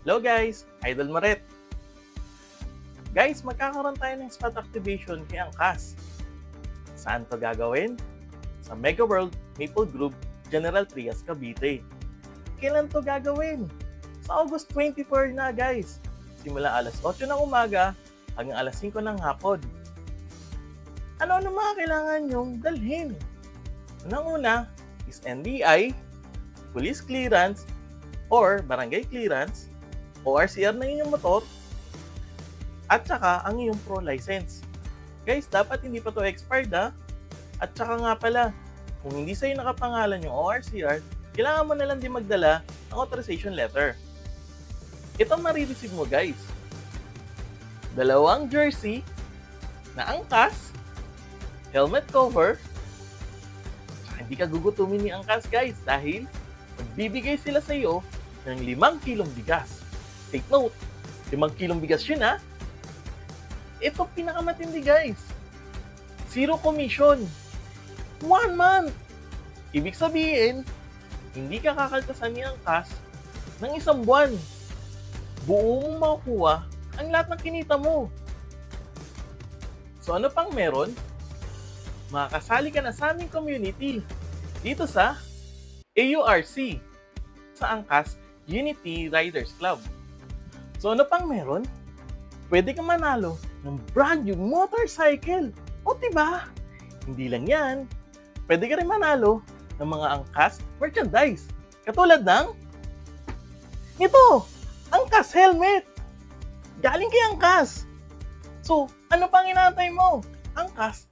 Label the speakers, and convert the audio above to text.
Speaker 1: Hello guys, Idol Maret. Guys, magkakaroon tayo ng spot activation kay Angkas. Saan to gagawin? Sa Mega World Maple Grove, General Trias, Cavite. Kailan to gagawin? Sa August 24 na guys. Simula alas 8 ng umaga hanggang alas 5 ng hapon. Ano-ano mga kailangan nyong dalhin? Unang-una is NBI, police clearance, or barangay clearance, ORCR ng inyong motor, at saka ang iyong pro license. Guys, dapat hindi pa to expired ha. At saka nga pala, kung hindi sa'yo nakapangalan yung ORCR, kailangan mo na lang din magdala ng authorization letter. Ito marireceive mo guys. Dalawang jersey na angkas, helmet cover, hindi ka gugutumin ni angkas guys dahil magbibigay sila sa iyo ng limang kilong bigas. Take note, limang kilong bigas yun ha. Ito pinakamatindi guys. Zero commission. One month. Ibig sabihin, hindi ka kakaltasan ni Angkas ng isang buwan. Buo mong makukuha ang lahat ng kinita mo. So ano pang meron? Makakasali ka na sa aming community dito sa AURC sa Angkas Unity Riders Club. So ano pang meron? Pwede ka manalo ng brand new motorcycle. O diba? Hindi lang yan. Pwede ka rin manalo ng mga angkas merchandise. Katulad ng ito, angkas helmet. Galing kay angkas. So, ano pang inaantay mo? Angkas,